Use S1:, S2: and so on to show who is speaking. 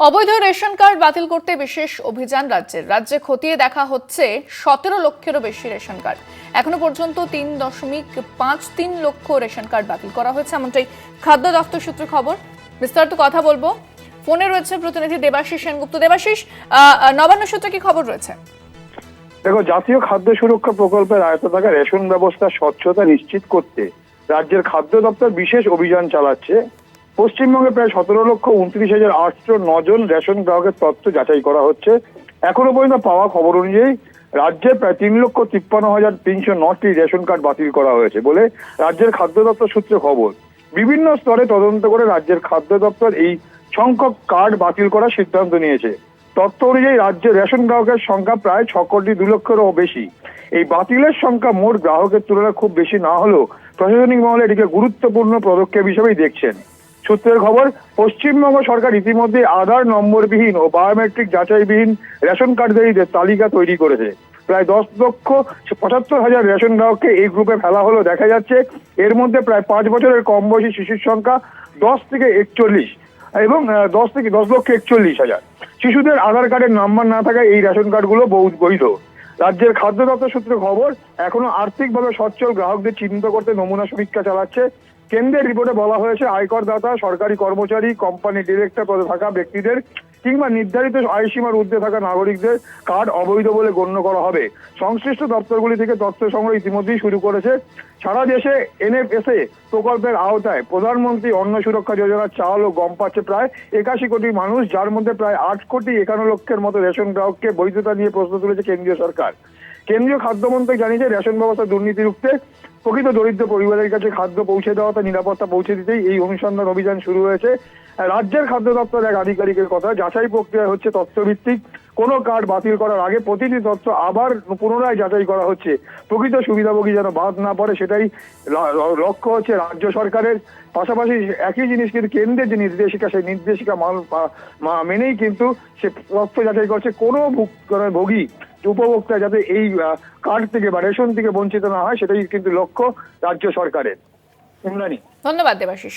S1: অবৈধ ration card বাতিল করতে বিশেষ অভিযান রাজ্যের। রাজ্যে খতিয়ে দেখা হচ্ছে সতেরো লক্ষেরও বেশি রেশন কার্ড। এখনও পর্যন্ত তিন দশমিক পাঁচ তিন লক্ষ রেশন কার্ড বাতিল করা হয়েছে, এমনটাই খাদ্য দপ্তর সূত্রে খবর। বিস্তারিত কথা বলব। ফোনে রয়েছে প্রতিনিধি দেবাশিস সেনগুপ্ত। দেবাশিস নবান্ন সূত্রে কি খবর রয়েছে?
S2: দেখো, জাতীয় খাদ্য সুরক্ষা প্রকল্পের আয়ত্ত থাকা রেশন ব্যবস্থা স্বচ্ছতা নিশ্চিত করতে রাজ্যের খাদ্য দপ্তর বিশেষ অভিযান চালাচ্ছে। পশ্চিমবঙ্গে প্রায় সতেরো লক্ষ উনত্রিশ হাজার আটশো নজন রেশন গ্রাহকের তথ্য যাচাই করা হচ্ছে। এখনও পর্যন্ত পাওয়া খবর অনুযায়ী রাজ্যে প্রায় তিন লক্ষ তিপ্পান্ন হাজার তিনশো নটি রেশন কার্ড বাতিল করা হয়েছে বলে রাজ্যের খাদ্য দপ্তর সূত্রে খবর। বিভিন্ন স্তরে তদন্ত করে রাজ্যের খাদ্য দপ্তর এই সংখ্যক কার্ড বাতিল করার সিদ্ধান্ত নিয়েছে। তথ্য অনুযায়ী রাজ্যে রেশন গ্রাহকের সংখ্যা প্রায় ছ কোটি দু লক্ষেরও বেশি। এই বাতিলের সংখ্যা মোট গ্রাহকের তুলনায় খুব বেশি না হলেও প্রশাসনিক মহলে এটিকে গুরুত্বপূর্ণ পদক্ষেপ হিসেবেই দেখছেন। সূত্রের খবর, পশ্চিমবঙ্গ সরকার ইতিমধ্যে আধার নম্বরবিহীন ও বায়োমেট্রিক যাচাইবিহীন রেশন কার্ডধারীদের তালিকা তৈরি করেছে। প্রায় দশ লক্ষ পঁচাত্তর হাজার রেশন গ্রাহককে এই গ্রুপে ফেলা হলো, দেখা যাচ্ছে। এর মধ্যে প্রায় পাঁচ বছরের কম বয়সী শিশুর সংখ্যা দশ থেকে একচল্লিশ এবং দশ থেকে দশ লক্ষ একচল্লিশ হাজার। শিশুদের আধার কার্ডের নাম্বার না থাকায় এই রেশন কার্ডগুলো বহু- বৈধ। রাজ্যের খাদ্য দপ্তর সূত্রে খবর, এখনও আর্থিকভাবে সচ্ছল গ্রাহকদের চিহ্নিত করতে নমুনা সমীক্ষা চালাচ্ছে কেন্দ্রের রিপোর্টে বলা হয়েছে আয়কর দাতা সরকারি কর্মচারী কোম্পানি ডিরেক্টর পদে থাকা ব্যক্তিদের কিংবা নির্ধারিত আয়সীমার ঊর্ধ্বে থাকা নাগরিকদের কার্ড অবৈধ বলে গণ্য করা হবে। সংশ্লিষ্ট দপ্তরগুলি থেকে তথ্য সংগ্রহ ইতিমধ্যেই শুরু করেছে। সারা দেশে এনএফএসএ প্রকল্পের আওতায় প্রধানমন্ত্রী অন্ন সুরক্ষা যোজনার চাল ও গম পাচ্ছে প্রায় একাশি কোটি মানুষ, যার মধ্যে প্রায় আট কোটি একান্ন লক্ষের মতো রেশন গ্রাহককে বৈধতা নিয়ে প্রশ্ন তুলেছে কেন্দ্রীয় সরকার। কেন্দ্রীয় খাদ্যমন্ত্রী জানিয়েছে, রেশন ব্যবস্থা দুর্নীতি রুখতে প্রকৃত দরিদ্র পরিবারের কাছে খাদ্য পৌঁছে দেওয়া তার নিরাপত্তা পৌঁছে দিতেই এই অনুসন্ধান অভিযান শুরু হয়েছে। রাজ্যের খাদ্য দপ্তর এক আধিকারিকের কথা, যাচাই প্রক্রিয়া হচ্ছে তথ্যভিত্তিক। কোনো কার্ড বাতিল করার আগে প্রতিটি তথ্য আবার পুনরায় যাচাই করা হচ্ছে। প্রকৃত সুবিধাভোগী যেন বাদ না পড়ে, সেটাই লক্ষ্য হচ্ছে রাজ্য সরকারের। পাশাপাশি একই জিনিস কিন্তু কেন্দ্রের যে নির্দেশিকা, সেই নির্দেশিকা মান মেনেই কিন্তু সে তথ্য যাচাই করছে। কোনো ভোগী উপভোক্তা যাতে এই কার্ড থেকে বা রেশন থেকে বঞ্চিত না হয়, সেটাই কিন্তু লক্ষ্য রাজ্য সরকারের।
S1: ধন্যবাদ দেবাশিস।